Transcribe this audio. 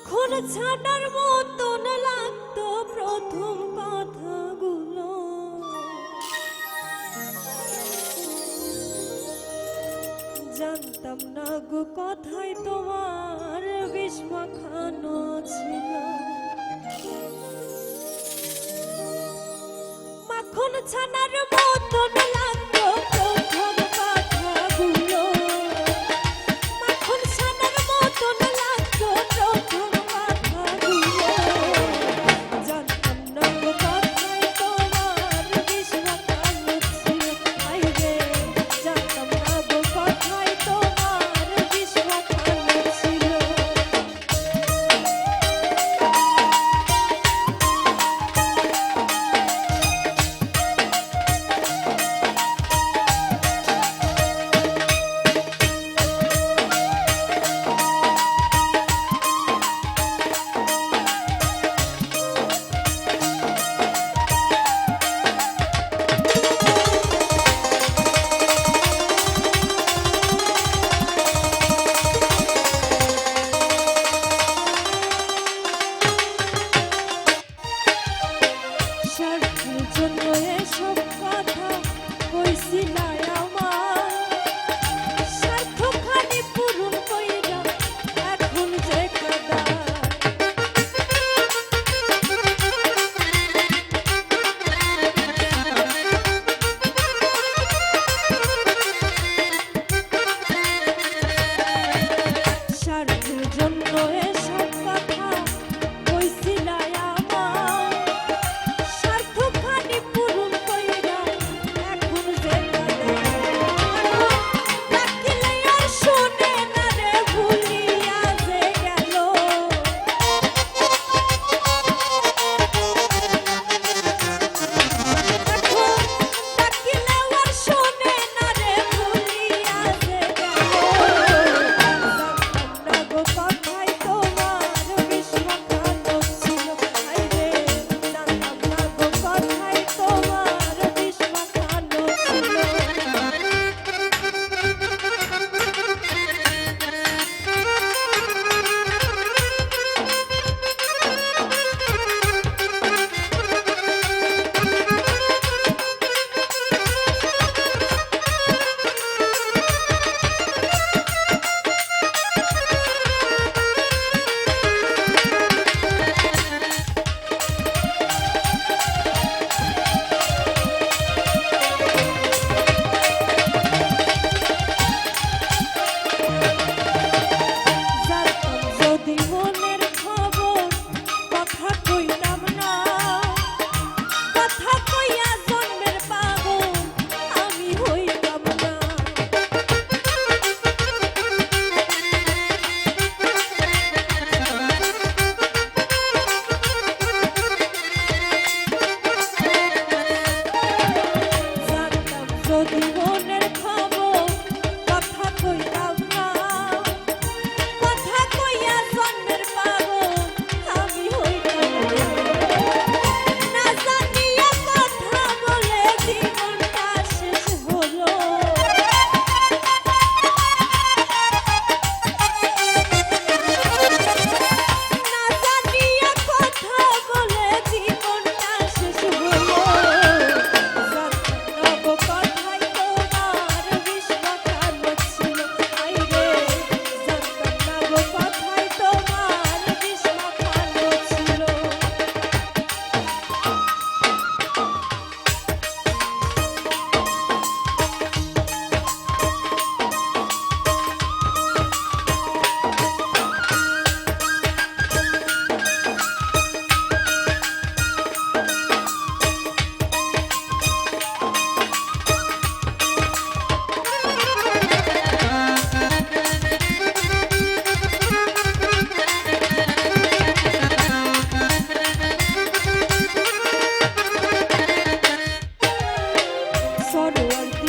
মাখন ছানার মতন লাগতো প্রথম কথাগুলো। জানতাম না গো কথায় তোমার বিষ মাখানো ছিল। মাখন ছানার লাগতো Priscila. করো